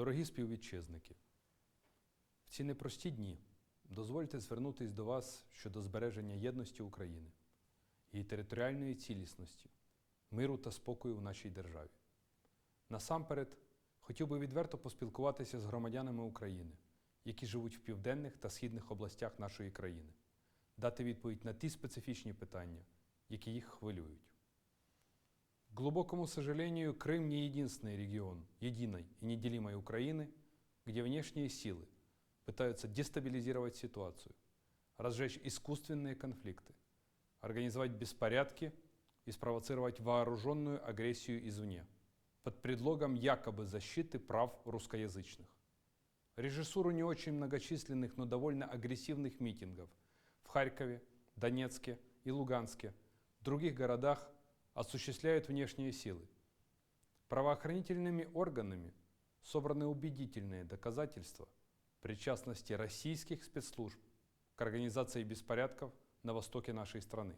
Дорогі співвітчизники, в ці непрості дні дозвольте звернутись до вас щодо збереження єдності України, її територіальної цілісності, миру та спокою в нашій державі. Насамперед, хотів би відверто поспілкуватися з громадянами України, які живуть в південних та східних областях нашої країни, дати відповідь на ті специфічні питання, які їх хвилюють. К глубокому сожалению, Крым не единственный регион единой и неделимой Украины, где внешние силы пытаются дестабилизировать ситуацию, разжечь искусственные конфликты, организовать беспорядки и спровоцировать вооруженную агрессию извне под предлогом якобы защиты прав русскоязычных. Режиссуру не очень многочисленных, но довольно агрессивных митингов в Харькове, Донецке и Луганске, других городах осуществляют внешние силы. Правоохранительными органами собраны убедительные доказательства причастности российских спецслужб к организации беспорядков на востоке нашей страны.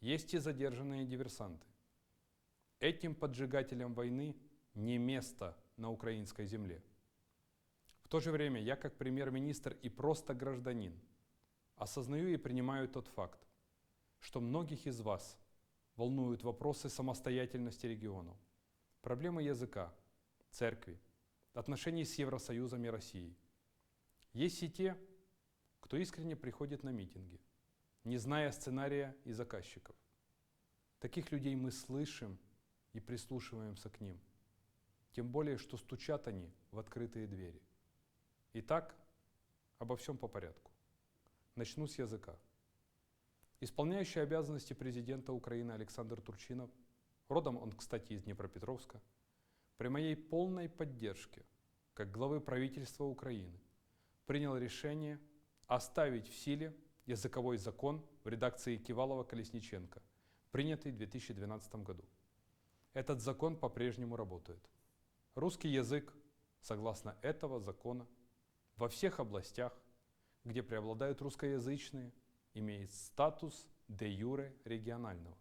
Есть и задержанные диверсанты. Этим поджигателям войны не место на украинской земле. В то же время я как премьер-министр и просто гражданин осознаю и принимаю тот факт, что многих из вас волнуют вопросы самостоятельности регионов, проблемы языка, церкви, отношений с Евросоюзом и Россией. Есть и те, кто искренне приходит на митинги, не зная сценария и заказчиков. Таких людей мы слышим и прислушиваемся к ним. Тем более, что стучат они в открытые двери. Итак, обо всем по порядку. Начну с языка. Исполняющий обязанности президента Украины Александр Турчинов, родом он, кстати, из Днепропетровска, при моей полной поддержке, как главы правительства Украины, принял решение оставить в силе языковой закон в редакции Кивалова-Колесниченко, принятый в 2012 году. Этот закон по-прежнему работает. Русский язык, согласно этого закона, во всех областях, где преобладают русскоязычные, имеет статус де юре регионального,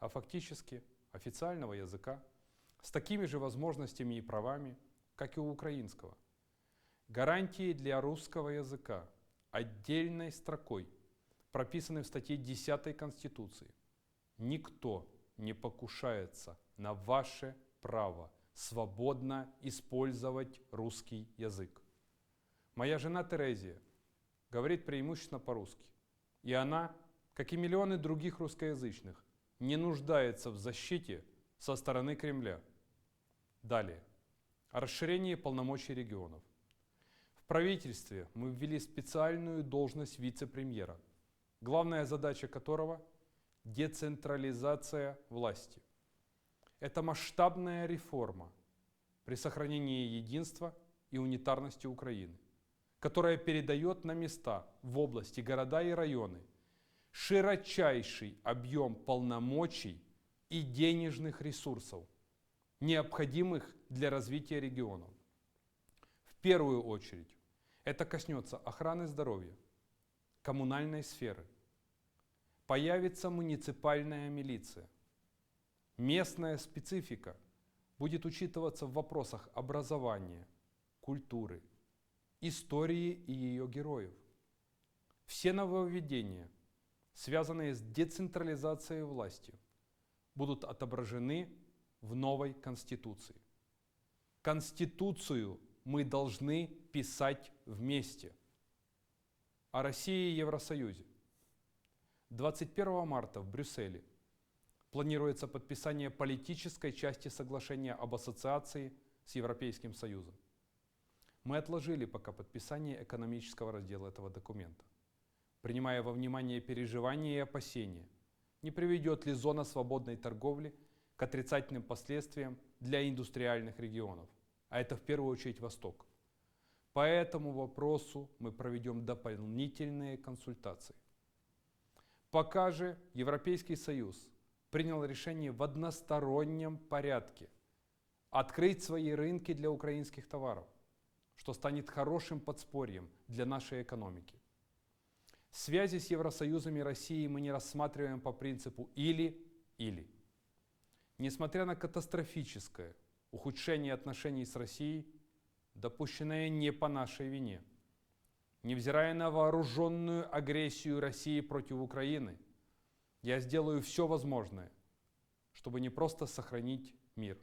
а фактически официального языка с такими же возможностями и правами, как и у украинского. Гарантии для русского языка отдельной строкой прописаны в статье 10 Конституции. Никто не покушается на ваше право свободно использовать русский язык. Моя жена Терезия говорит преимущественно по-русски. И она, как и миллионы других русскоязычных, не нуждается в защите со стороны Кремля. Далее. О расширении полномочий регионов. В правительстве мы ввели специальную должность вице-премьера, главная задача которого – децентрализация власти. Это масштабная реформа при сохранении единства и унитарности Украины которая передает на места в области, города и районы широчайший объем полномочий и денежных ресурсов, необходимых для развития регионов. В первую очередь это коснется охраны здоровья, коммунальной сферы. Появится муниципальная милиция. Местная специфика будет учитываться в вопросах образования, культуры, истории и ее героев. Все нововведения, связанные с децентрализацией власти, будут отображены в новой Конституции. Конституцию мы должны писать вместе. О России и Евросоюзе. 21 марта в Брюсселе планируется подписание политической части соглашения об ассоциации с Европейским Союзом. Мы отложили пока подписание экономического раздела этого документа, принимая во внимание переживания и опасения, не приведет ли зона свободной торговли к отрицательным последствиям для индустриальных регионов, а это в первую очередь Восток. По этому вопросу мы проведем дополнительные консультации. Пока же Европейский Союз принял решение в одностороннем порядке открыть свои рынки для украинских товаров что станет хорошим подспорьем для нашей экономики. Связи с Евросоюзом и Россией мы не рассматриваем по принципу «или-или». Несмотря на катастрофическое ухудшение отношений с Россией, допущенное не по нашей вине, невзирая на вооруженную агрессию России против Украины, я сделаю все возможное, чтобы не просто сохранить мир,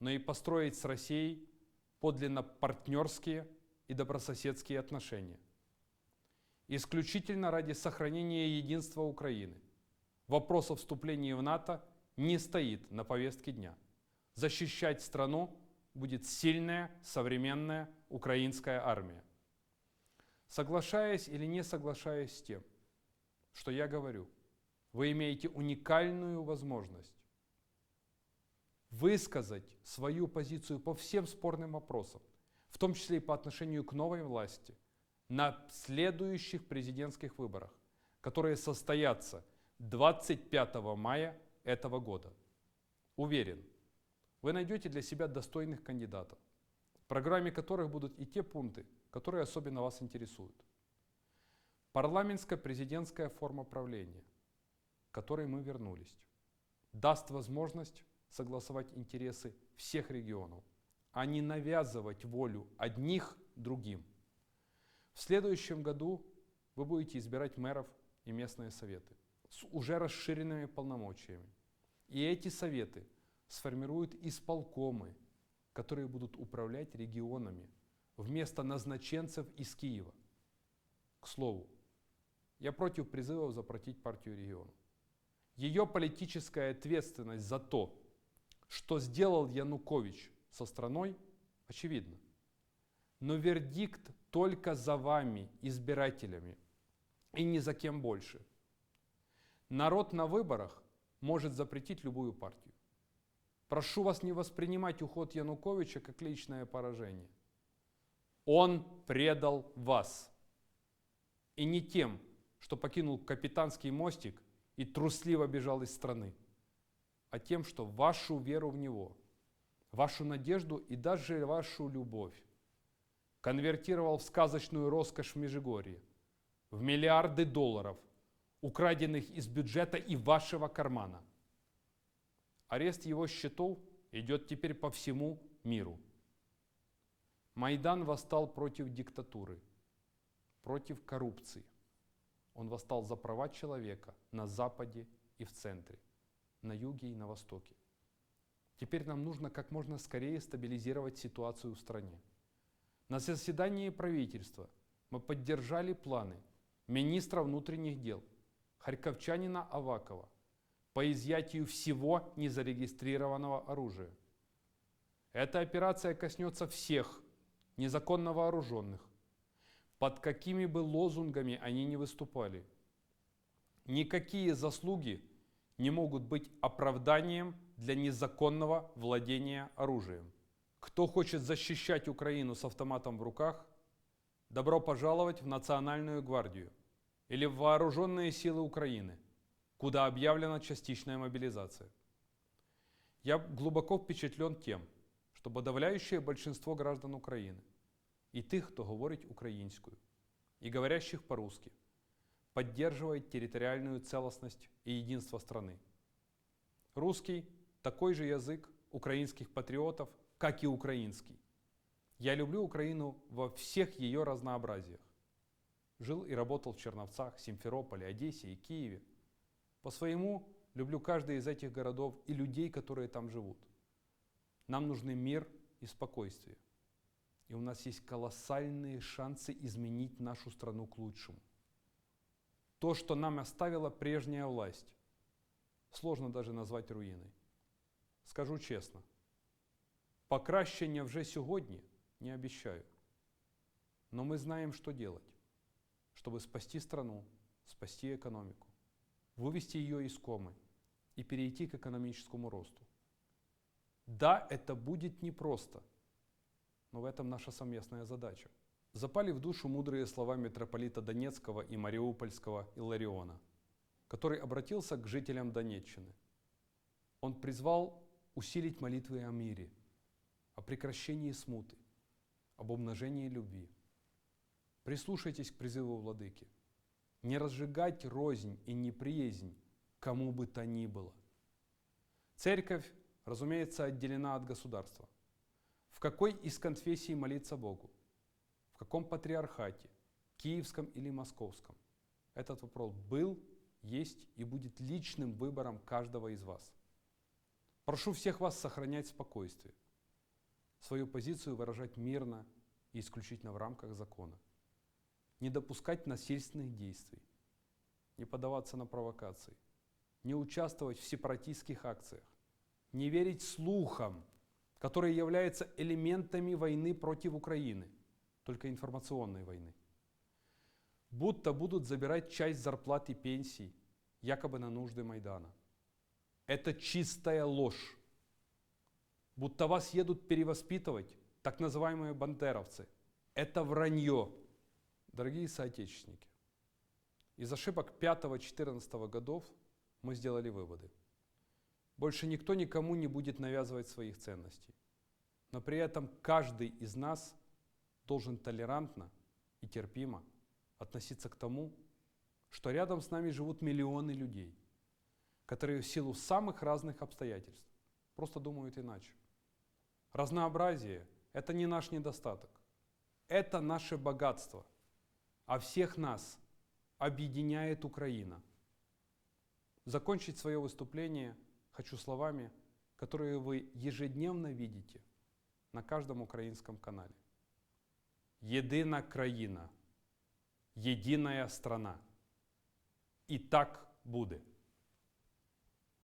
но и построить с Россией подлинно партнерские и добрососедские отношения. Исключительно ради сохранения единства Украины. Вопрос о вступлении в НАТО не стоит на повестке дня. Защищать страну будет сильная, современная украинская армия. Соглашаясь или не соглашаясь с тем, что я говорю, вы имеете уникальную возможность высказать свою позицию по всем спорным вопросам, в том числе и по отношению к новой власти, на следующих президентских выборах, которые состоятся 25 мая этого года. Уверен, вы найдете для себя достойных кандидатов, в программе которых будут и те пункты, которые особенно вас интересуют. Парламентская президентская форма правления, к которой мы вернулись, даст возможность согласовать интересы всех регионов, а не навязывать волю одних другим. В следующем году вы будете избирать мэров и местные советы с уже расширенными полномочиями. И эти советы сформируют исполкомы, которые будут управлять регионами вместо назначенцев из Киева. К слову, я против призывов запретить партию регионов. Ее политическая ответственность за то, что сделал Янукович со страной, очевидно. Но вердикт только за вами, избирателями, и ни за кем больше. Народ на выборах может запретить любую партию. Прошу вас не воспринимать уход Януковича как личное поражение. Он предал вас. И не тем, что покинул капитанский мостик и трусливо бежал из страны а тем, что вашу веру в Него, вашу надежду и даже вашу любовь конвертировал в сказочную роскошь в Межигорье, в миллиарды долларов, украденных из бюджета и вашего кармана. Арест его счетов идет теперь по всему миру. Майдан восстал против диктатуры, против коррупции. Он восстал за права человека на Западе и в центре на юге и на востоке. Теперь нам нужно как можно скорее стабилизировать ситуацию в стране. На заседании правительства мы поддержали планы министра внутренних дел харьковчанина Авакова по изъятию всего незарегистрированного оружия. Эта операция коснется всех незаконно вооруженных, под какими бы лозунгами они ни выступали. Никакие заслуги не могут быть оправданием для незаконного владения оружием. Кто хочет защищать Украину с автоматом в руках, добро пожаловать в Национальную гвардию или в Вооруженные силы Украины, куда объявлена частичная мобилизация. Я глубоко впечатлен тем, что подавляющее большинство граждан Украины и тих, кто говорит украинскую, и говорящих по-русски, поддерживает территориальную целостность и единство страны. Русский – такой же язык украинских патриотов, как и украинский. Я люблю Украину во всех ее разнообразиях. Жил и работал в Черновцах, Симферополе, Одессе и Киеве. По своему люблю каждый из этих городов и людей, которые там живут. Нам нужны мир и спокойствие. И у нас есть колоссальные шансы изменить нашу страну к лучшему. То, что нам оставила прежняя власть, сложно даже назвать руїною. Скажу чесно, покращення вже сьогодні не обещаю. Но мы знаем, что делать, чтобы спасти страну, спасти экономику, вывести ее из комы и перейти к экономическому росту. Да, это будет непросто, но в этом наша совместная задача. Запали в душу мудрые слова митрополита Донецкого и Мариупольского Иллариона, который обратился к жителям Донеччины. Он призвал усилить молитвы о мире, о прекращении смуты, об умножении любви. Прислушайтесь к призыву владыки. Не разжигать рознь и неприязнь кому бы то ни было. Церковь, разумеется, отделена от государства. В какой из конфессий молиться Богу, каком патриархате, киевском или московском. Этот вопрос был, есть и будет личным выбором каждого из вас. Прошу всех вас сохранять спокойствие, свою позицию выражать мирно и исключительно в рамках закона, не допускать насильственных действий, не поддаваться на провокации, не участвовать в сепаратистских акциях, не верить слухам, которые являются элементами войны против Украины, только информационной войны. Будто будут забирать часть зарплат и пенсий, якобы на нужды Майдана. Это чистая ложь. Будто вас едут перевоспитывать так называемые бандеровцы. Это вранье. Дорогие соотечественники, из ошибок 5-14 годов мы сделали выводы. Больше никто никому не будет навязывать своих ценностей. Но при этом каждый из нас должен толерантно и терпимо относиться к тому, что рядом с нами живут миллионы людей, которые в силу самых разных обстоятельств просто думают иначе. Разнообразие – это не наш недостаток, это наше богатство, а всех нас объединяет Украина. Закончить свое выступление хочу словами, которые вы ежедневно видите на каждом украинском канале Єдина країна, єдиная страна. І так буде.